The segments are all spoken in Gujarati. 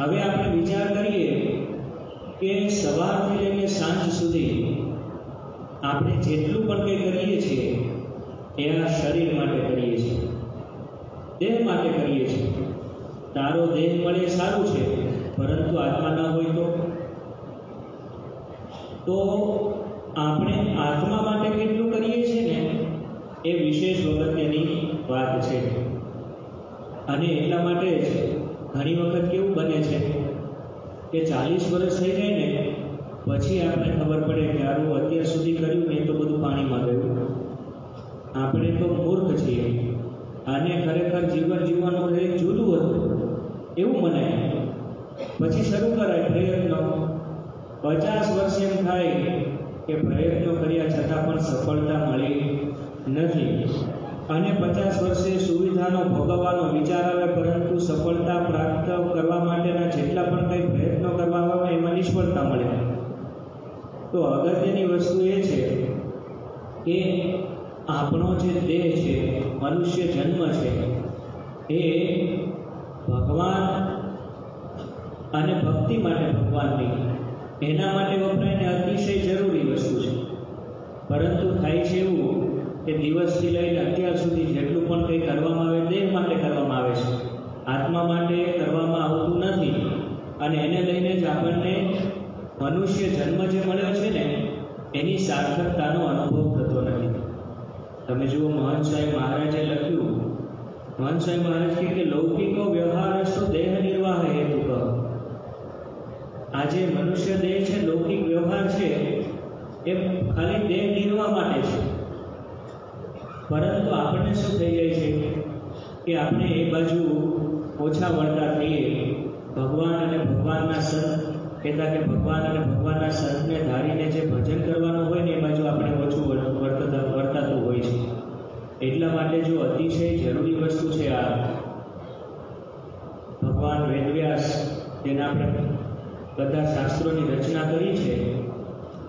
હવે આપણે વિચાર કરીએ કે સવારથી લઈને સાંજ સુધી આપણે જેટલું પણ કંઈ કરીએ છીએ એના શરીર માટે કરીએ છીએ, દેહ માટે કરીએ છીએ. તારો દેહ મળે સારું છે, પરંતુ આત્મા ન હોય તો? તો આપણે આત્મા માટે કેટલું કરીએ છીએ ને? એ વિશેષ અગત્યની વાત છે. અને એટલા માટે જ ઘણી વખત કેવું બને છે કે ચાલીસ વર્ષ થઈ જાય ને, પછી આપણે ખબર પડે કે આરું અત્યાર સુધી કર્યું ને તો બધું પાણીમાં ગયું. આપણે તો મૂર્ખ છીએ. અને ખરેખર જીવન જીવવાનું કંઈક જુદું હતું. એવું મને પછી શરૂ કરાય પ્રયત્નો. પચાસ વર્ષ એમ થાય કે પ્રયત્નો કર્યા છતાં પણ સફળતા મળી નથી. અને પચાસ વર્ષે સુવિધાનો ભોગવવાનો વિચાર આવે પરંતુ સફળતા પ્રાપ્ત કરવા માટેના જેટલા પણ કંઈ પ્રયત્નો કરવામાં આવે એમાં નિષ્ફળતા મળે. તો અગત્યની વસ્તુ એ છે કે આપણો જે દેહ છે, મનુષ્ય જન્મ છે, એ ભગવાન અને ભક્તિ માટે ભગવાનની એના માટે વપરાયને અતિશય જરૂરી વસ્તુ છે. પરંતુ થાય છે એવું કે દિવસથી લઈને અત્યાર સુધી જેટલું પણ કંઈ કરવામાં આવે દેહ માટે કરવામાં આવે છે. આત્મા માટે કરવામાં આવતું નથી. અને એને લઈને જ આપણને મનુષ્ય જન્મ જે મળ્યો છે ને, એની સાર્થકતાનો અનુભવ થતો નથી. તમે જુઓ મહંત સાહેબ મહારાજે લખ્યું, મહંત સાહેબ મહારાજ કે લૌકિકો વ્યવહારસ્તો દેહ નિર્વાહ હેતુ કહો. આ જે મનુષ્ય દેહ છે, લૌકિક વ્યવહાર છે, એ ખાલી દેહ નિર્વાહ માટે છે. પરંતુ આપણને શું થઈ જાય છે કે આપણે એ બાજુ ઓછા વળતા થઈએ, ભગવાન અને ભગવાનના સંત કહેતા કે ભગવાન અને ભગવાનના સંતને ધારીને જે ભજન કરવાનું હોય ને એ બાજુ આપણે ઓછું વર્તતા વર્તાતું હોય છે. એટલા માટે જો અતિશય જરૂરી વસ્તુ છે આ ભગવાન વેદવ્યાસ તેના આપણે બધા શાસ્ત્રોની રચના કરી છે,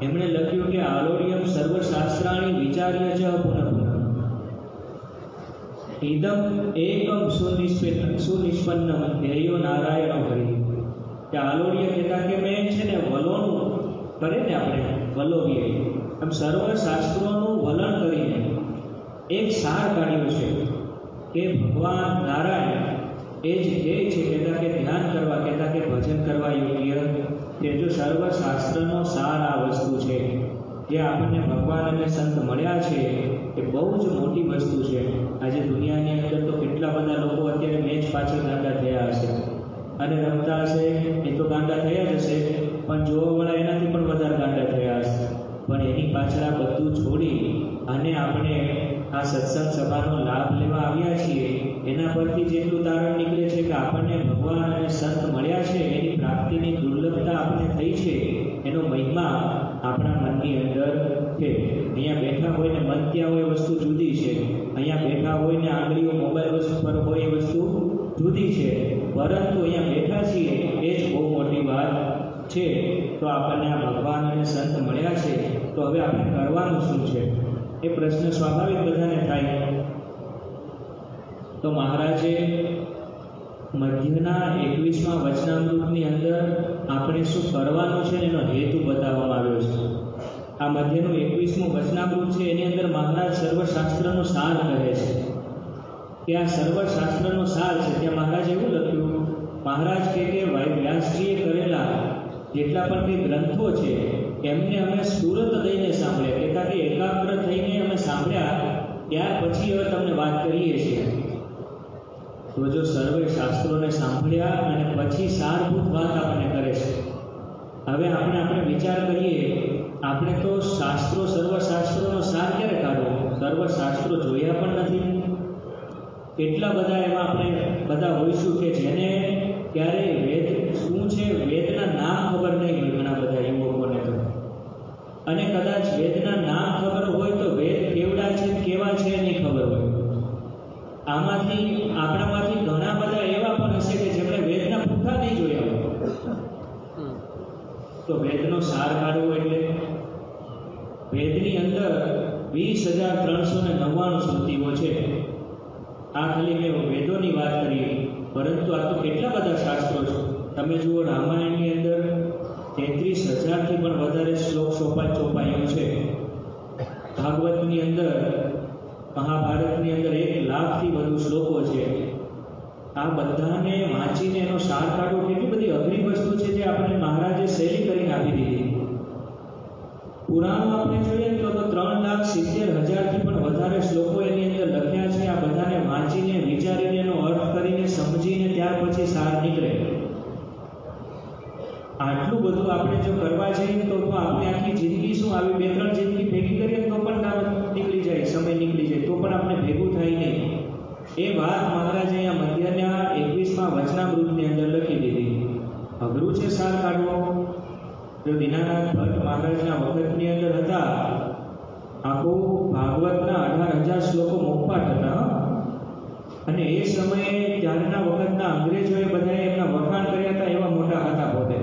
એમણે લખ્યું કે આલોડ્યમ સર્વશાસ્ત્રાણી વિચાર્ય જ પુનઃ ઇદમ એકમ સુનિષ્પન્ન સુનિષ્પન્નમ ધ્યેયો નારાયણ હરિ કે આલોડ્ય કહેતા કે મેં છે ને વલોનું કરે ને આપણે વલોવીએ એમ સર્વ શાસ્ત્રોનું વલણ કરીને એક સાર કાઢ્યો છે કે ભગવાન નારાયણ એ જ ધ્યેય છે કહેતા કે ધ્યાન કરવા કહેતા કે ભજન કરવા યોગ્ય કે જો સર્વ શાસ્ત્રનો સાર આ વસ્તુ છે, જે આપણને ભગવાન અને સંત મળ્યા છે, એ બહુ જ મોટી વસ્તુ છે। આજે દુનિયાની અંદર તો કેટલા બધા લોકો અત્યારે મેચ પાછળ ગાંડા થયા હશે. અને રમતા હશે, એ તો ગાંડા થયા જ હશે, પણ જોવાવાળા એનાથી પણ વધારે ગાંડા થયા હશે. પણ એની પાછળ આ બધું છોડી અને આપણે આ સત્સંગ સભાનો લાભ લેવા આવ્યા છીએ, એના પરથી જેટલું તારણ નીકળે છે કે આપણને ભગવાન અને સંત મળ્યા છે, એની પ્રાપ્તિની દુર્લભતા આપણે થઈ છે. એનો મહિમા આપણા મનની અંદર છે. અહીંયા બેઠા હોય ને મન ત્યાં હોય વસ્તુ જુદી છે અહીંયા બેઠા હોય ને આંગળીઓ મોબાઈલ વસ્તુ પર એ વસ્તુ જુદી છે, પરંતુ અહીંયા બેઠા છીએ, એ જ બહુ મોટી વાત છે. તો આપણને આ ભગવાન અને સંત મળ્યા છે, તો હવે આપણે કરવાનું શું છે? એ પ્રશ્ન સ્વાભાવિક બધાને થાય. તો મહારાજે મધ્યના એકવીસમાં વચનામૃતની અંદર આપણે શું કરવાનું છે એનો હેતુ બતાવવામાં આવ્યો છે. આ મધ્યનું એકવીસમું વચનામૃત છે, એની અંદર મહારાજ સર્વશાસ્ત્રનો સાર કહે છે. કે આ સર્વશાસ્ત્રનો સાર છે ત્યાં મહારાજ એવું લખ્યું, મહારાજ કે કે વ્યાસજીએ કરેલા જેટલા પણ કંઈ ગ્રંથો છે, એમને અમે સુરત લઈને સાંભળ્યા. એટલા કે એકાગ્ર થઈને અમે સાંભળ્યા, ત્યાર પછી હવે તમને વાત કરીએ છીએ. તો જો સર્વે શાસ્ત્રોને સાંભળ્યા અને પછી સારભૂત વાત આપણને કરે છે. હવે આપણે આપણે વિચાર કરીએ, આપણે તો શાસ્ત્રો સર્વશાસ્ત્રોનો સાર ક્યારે કાઢવો? સર્વશાસ્ત્રો જોયા પણ નથી. કેટલા બધા એવા આપણે બધા હોઈશું કે જેને ક્યારેય વેદ શું છે, વેદના નામ ખબર નહીં હોય ઘણા બધા યુવકોને તો. અને કદાચ વેદના નામ ખબર હોય તો વેદ કેવડા છે, કેવા છે નહીં ખબર હોય. આમાંથી, આપણામાંથી ઘણા બધા એવા પણ હશે કે જેમણે વેદના પૂઠા નહીં જોયા હોય. તો વેદનો સાર કાઢવો એટલે વેદની અંદર વીસ હજાર ત્રણસો ને નવ્વાણું સ્મૃતિઓ છે. આ ખાલી મેં વેદોની વાત કરી, પરંતુ આ તો કેટલા બધા શાસ્ત્રો છે. તમે જુઓ, રામાયણની અંદર તેત્રીસ હજારથી પણ વધારે શ્લોક ચોપા ચોપાયું છે. ભાગવતની અંદર, મહાભારતની અંદર એક લાખથી વધુ શ્લોકો છે. આ બધાને વાંચીને એનો સાર કાઢવો કેટલી બધી અઘરી વસ્તુ છે જે આપણે મહારાજે શૈલી કરીને આપી દીધી. પુરાણમાં આપણે જોઈએ તો ત્રણ લાખ સિત્તેર હજારથી પણ વધારે શ્લોકો વિચારીને એનો અર્થ કરીને સમજીને ત્યાર પછી સાર નીકળે. આટલું બધું આપણે જો કરવા જઈએ તો આપણે આખી જિંદગી શું આવી? બે, ત્રણ જિંદગી ભેગી કરીએ તો પણ કામ નીકળી જાય, સમય નીકળી જાય, તો પણ આપણે ભેગું થાય નહીં. એ વાત મહારાજે અહીંયા મધ્યના એકવીસમાં વચનામૃતની અંદર લખી દીધી. અઘરું છે સાર કાઢવો. જો દીનાનાથ ભટ્ટ મહારાજના વખતની અંદર હતા. આખું ભાગવતના અઢાર હજાર શ્લોકો મોકપાટ હતા. અને એ સમયે ત્યારના વખતના અંગ્રેજોએ બધાએ એમના વખાણ કર્યા હતા, એવા મોટા હતા પોતે.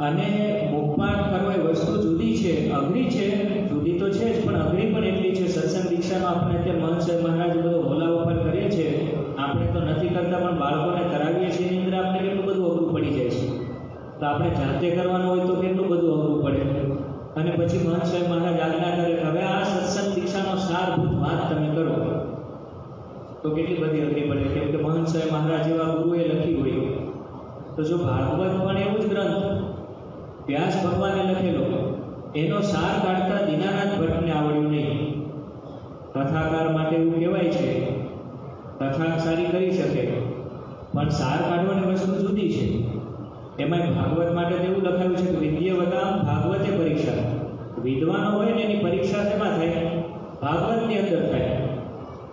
અને મુખપાઠ કરવો એ વસ્તુ જુદી છે, અઘરી છે, જુદી તો છે જ, પણ અઘરી પણ એટલી છે. સત્સંગ દીક્ષામાં આપણે અત્યારે મહંત સાહેબ મહારાજ બધો હોલા ઉપર કરીએ છીએ. આપણે તો નથી કરતા, પણ બાળકોને કરાવીએ છીએ, એની અંદર આપણે કેટલું બધું અઘરું પડી જાય છે. તો આપણે જાતે કરવાનું હોય તો કેટલું બધું અઘરું પડે. અને પછી મહંત સાહેબ તો કેટલી બધી અઘરી પડે કેમ કે મહંત સાહેબ મહારાજ જેવા ગુરુએ લખી હોય. તો જો ભાગવત પણ એવું જ ગ્રંથ વ્યાસ ભગવાને લખેલો, એનો સાર કાઢતા દીનાનાથ ભટ્ટને આવડ્યું નહીં. કથાકાર માટે એવું કહેવાય છે કથા સારી કરી શકે, પણ સાર કાઢવાની વસ્તુ જુદી છે. એમાં ભાગવત માટે એવું લખાયું છે કે વિદ્યવતામ ભાગવતે પરીક્ષા. વિદ્વાનો હોય ને એની પરીક્ષા શેમાં થાય? ભાગવતની અંદર થાય.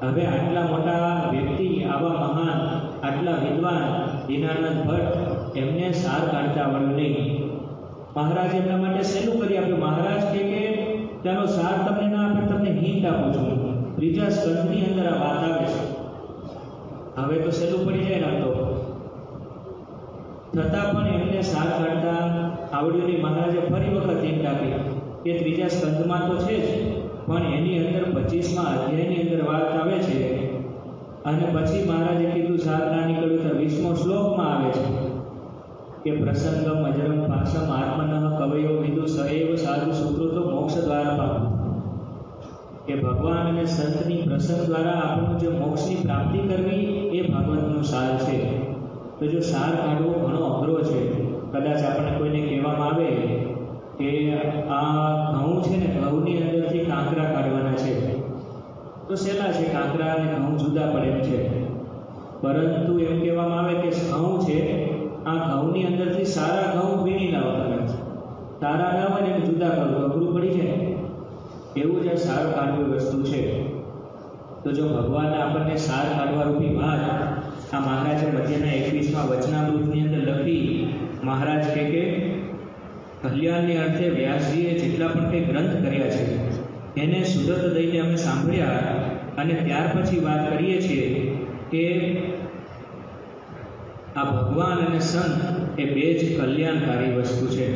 હવે આટલા મોટા વ્યક્તિ, આવા મહાન, આટલા વિદ્વાન દીનાનાથ ભટ્ટ, એમને સાર કાઢતા આવડ્યું નહીં. મહારાજ એમના માટે સહેલું કરી આપ્યું. મહારાજ કે કે, તેનો સાર તમને ના આપે, તમને હિંટ આપું છું ત્રીજા સ્કંદની અંદર આ વાત આવે છે. હવે તો સહેલું પડી જાય ને તો. છતાં પણ એમને સાર કાઢતા આવડ્યું નહીં. મહારાજે ફરી વખત હિંટ આપી કે ત્રીજા સ્કંદમાં તો છે જ. પણ એની અંદર પચીસમાં અધ્યાયની અંદર વાત આવે છે અને પછી મહારાજે કીધું સાર ના નીકળ્યું તો વીસમો શ્લોકમાં આવે છે કે પ્રસંગમ અજરમ પાસમ આત્મન કવયો વિદુ સએવ સાધુ સુકૃતો મોક્ષ દ્વારા કે ભગવાન અને સંતની પ્રસંગ દ્વારા આપણું જે મોક્ષની પ્રાપ્તિ કરવી એ ભાગવતનો સાર છે. તો જો સાર કાઢવો ઘણો અઘરો છે, કદાચ આપણને કોઈને કહેવામાં આવે કે આ ઘઉં છે ને, ઘઉંની અંદરથી કાંકરા કાઢવાના છે. તો સહેલા છે? કાંકરા અને ઘઉં જુદા પડે એમ છે. પરંતુ એમ કહેવામાં આવે કે ઘઉં છે, આ ઘઉંની અંદરથી સારા ઘઉં વીણી લાવો તમે. સારા ના હોય ને એને જુદા કરો, તો અઘરું પડી જાય. એવું જ આ સાર કાઢવી વસ્તુ છે. તો જો ભગવાને આપણને સાર કાઢવા રૂપી વાત આ મહારાજે મધ્યના એકવીસમાં વચનામૃતની અંદર લખી, મહારાજ કે કલ્યાણને અર્થે વ્યાસજીએ જેટલા પણ કંઈ ગ્રંથ કર્યા છે, એને સુરત દઈને અમે સાંભળ્યા અને ત્યાર પછી વાત કરીએ છીએ કે આ ભગવાન અને સંત એ બે જ કલ્યાણકારી વસ્તુ છે.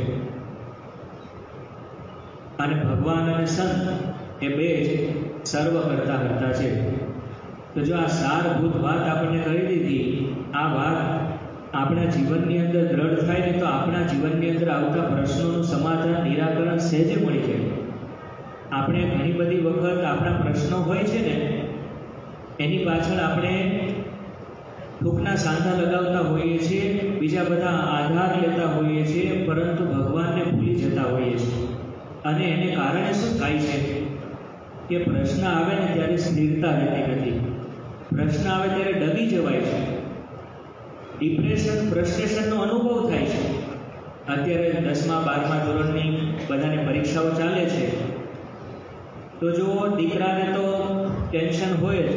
અને ભગવાન અને સંત એ બે જ સર્વ કરતા કરતા છે. તો જો આ સારભૂત વાત આપણને કરી દીધી, આ વાત આપણા જીવનની અંદર દ્રઢ થાય ને તો આપણા જીવનની અંદર આવતા પ્રશ્નોનું સમાધાન, નિરાકરણ સહેજે મળી જાય. આપણે ઘણી બધી વખત આપણા પ્રશ્નો હોય છે ને, એની પાછળ આપણે ટૂંકના સાંધા લગાવતા હોઈએ છીએ, બીજા બધા આધાર લેતા હોઈએ છીએ, પરંતુ ભગવાનને ભૂલી જતા હોઈએ છીએ. અને એને કારણે શું થાય છે? કે પ્રશ્ન આવે ને ત્યારે સ્થિરતા રહેતી નથી. પ્રશ્ન આવે ત્યારે ડગી જવાય છે. ડિપ્રેશન ફ્રસ્ટ્રેશનનો અનુભવ થાય છે. અત્યારે દસમા, બારમા ધોરણની બધાને પરીક્ષાઓ ચાલે છે. તો જો દીકરાને તો ટેન્શન હોય જ.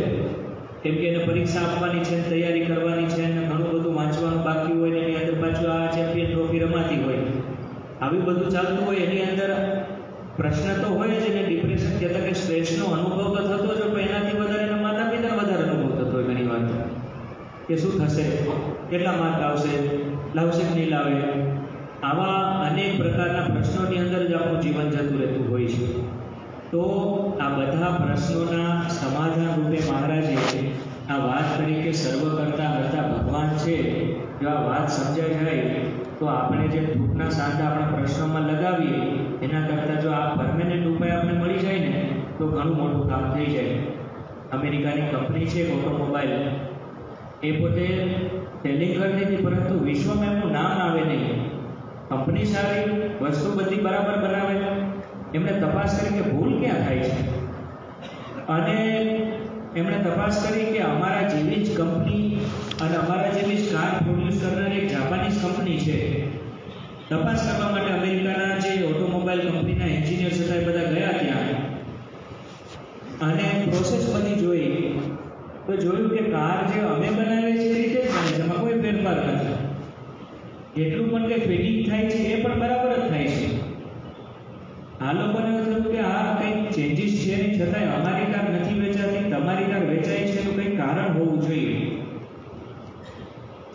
કેમ કે એને પરીક્ષા આપવાની છે, તૈયારી કરવાની છે અને ઘણું બધું વાંચવાનું બાકી હોય એની અંદર પાછું આ ચેમ્પિયન ટ્રોફી રમાતી હોય. આવી બધું ચાલતું હોય એની અંદર પ્રશ્ન તો હોય જ અને ડિપ્રેશન કહેતા કે સ્ટ્રેસનો અનુભવ તો થતો જ પણ એનાથી વધારે એના માતા પિતાને વધારે અનુભવ થતો હોય ઘણી વાર કે શું થશે? કેટલા માર્ક આવશે? લાવશે કે નહીં લાવે. આવા અનેક પ્રકારના પ્રશ્નોની અંદર જ આપણું જીવન જતું રહેતું હોય છે. તો આ બધા પ્રશ્નોના સમાધાન રૂપે મહારાજે આ વાત કરી કે સર્વ કરતા હતા ભગવાન છે, જો આ વાત સમજાઈ જાય, તો આપણે જે દુઃખના સાંધા આપણા પ્રશ્નોમાં લગાવીએ, એના કરતાં જો આ પરમેનન્ટ ઉપાય આપણે મળી જાય ને, તો ઘણું મોટું કામ થઈ જાય. અમેરિકાની કંપની છે, ઓટોમોબાઈલ. એ પોતે સેલિંગ કરતી હતી પરંતુ વિશ્વમાં એમનું નામ આવે નહીં. કંપની સારી, વસ્તુ બધી બરાબર બનાવે. એમણે તપાસ કરી કે ભૂલ ક્યાં થાય છે? અને એમણે તપાસ કરી કે અમારા જેવી જ કંપની અને અમારા જેવી જ કાર પ્રોડ્યુસ કરનારી એક જાપાનીઝ કંપની છે. તપાસ કરવા માટે અમેરિકાના જે ઓટોમોબાઈલ કંપનીના એન્જિનિયર્સ હતા એ બધા ગયા ત્યાં. અને પ્રોસેસ બધી જોઈ. તો જોયું કે કાર જે અમે બનાવીએ છીએ એ રીતે એમાં કોઈ ફેરફાર નથી. એટલું પણ કે ફિટિંગ થાય છે, એ પણ બરાબર જ થાય છે. આ લોકોને એવું થયું કે આ કંઈક ચેન્જીસ છે નહીં, છતાંય અમારી કાર નથી વેચાતી, તમારી કાર વેચાય છે એનું કંઈક કારણ હોવું જોઈએ.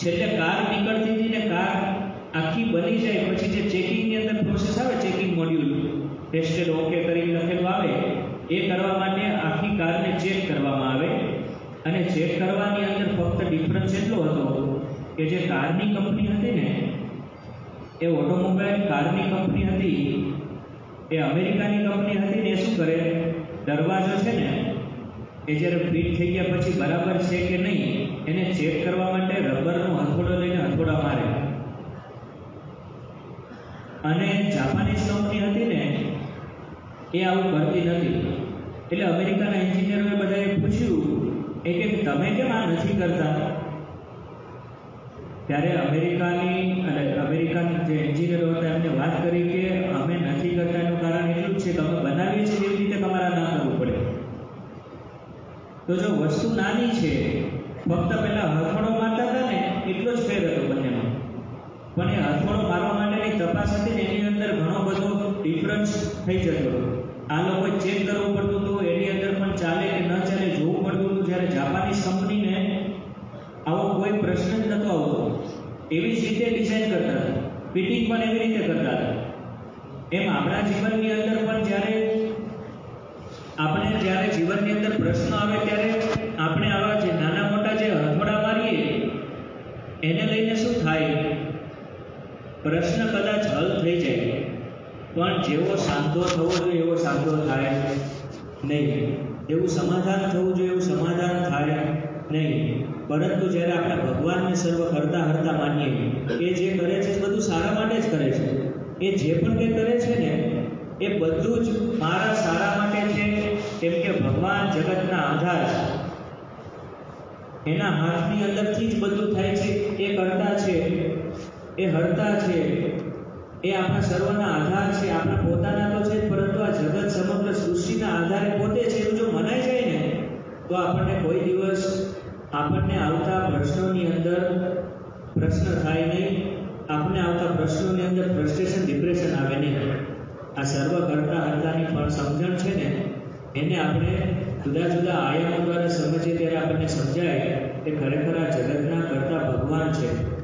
છેલ્લે કાર નીકળતી હતી ને કાર આખી બની જાય, પછી જે ચેકિંગની અંદર પ્રોસેસ આવે ચેકિંગ મોડ્યુલ ટેસ્ટેડ ઓકે કરીને લખેલું આવે એ કરવા માટે આખી કારને ચેક કરવામાં આવે. અને ચેક કરવાની અંદર ફક્ત ડિફરન્સ એટલો હતો કે જે કારની કંપની હતી ને, એ ઓટોમોબાઈલ કારની કંપની હતી, એ અમેરિકાની કંપની હતી ને, એ શું કરે? દરવાજો છે ને, એ જ્યારે ફિટ થઈ ગયા પછી બરાબર છે કે નહીં, એને ચેક કરવા માટે રબરનો હથોડો લઈને હથોડા મારે. અને જાપાનીઝ કંપની હતી ને, એ આવું કરતી નથી. એટલે અમેરિકાના એન્જિનિયરોએ બધાએ પૂછ્યું એ કે તમે કેમ આ નથી કરતા? ત્યારે અમેરિકાની અને અમેરિકાના જે એન્જિનિયરો હતા, એમને વાત કરી કે અમે નથી કરતા, એનું કારણ એટલું જ છે અમે બનાવીએ છીએ એવી રીતે તમારા ના કરવું પડે. તો જો વસ્તુ નાની છે, ફક્ત પેલા હથોડો મારતા હતા ને, એટલો જ ફેર હતો બંનેનો પણ એ હથોડો મારવા માટેની તપાસ હતી ને, એની અંદર ઘણો બધો ડિફરન્સ થઈ જતો હતો આ લોકો ચેક કરવું પડતું હતું, એની અંદર પણ ચાલે કે ન ચાલે જોવું પડતું હતું જ્યારે જાપાનીઝ કંપનીને આવો કોઈ પ્રશ્ન જ નહોતો આવતો. એવી જ રીતે ડિઝાઇન કરતા હતા. ફિટિંગ પણ એવી રીતે કરતા હતા. એમ આપણા જીવનની અંદર પણ જ્યારે આપણે જ્યારે જીવનની અંદર પ્રશ્ન આવે ત્યારે આપણે આવા જે નાના મોટા જે હથોડા મારીએ, એને લઈને શું થાય? પ્રશ્ન કદાચ હલ થઈ જાય. પણ જેવો સાંધો થવો જોઈએ એવો સાંધો થાય નહીં. એવું સમાધાન થવું જોઈએ, એવું સમાધાન નહીં. પરંતુ જ્યારે આપણે ભગવાનને સર્વ કરતા હરતા માનીએ, એ જે કરે છે બધું સારા માટે જ કરે છે. એ જે પણ કંઈ કરે છે ને, એ બધું જ મારા સારા માટે છે. કેમ કે ભગવાન જગતના આધાર છે. એના હાથની અંદરથી જ બધું થાય છે. એ કરતા છે, એ હરતા છે, એ આપણા સર્વના આધાર છે, આપણા પોતાના આપણને આવતા પ્રશ્નોની અંદર પ્રશ્ન થાય નહીં. આપણને આવતા પ્રશ્નોની અંદર ફ્રસ્ટ્રેશન ડિપ્રેશન આવે નહીં. આ સર્વ કરતા હતાની પણ સમજણ છે ને, એને આપણે જુદા જુદા આયામો દ્વારા સમજીએ ત્યારે આપણને સમજાય કે ખરેખર આ જગતના કરતા ભગવાન છે.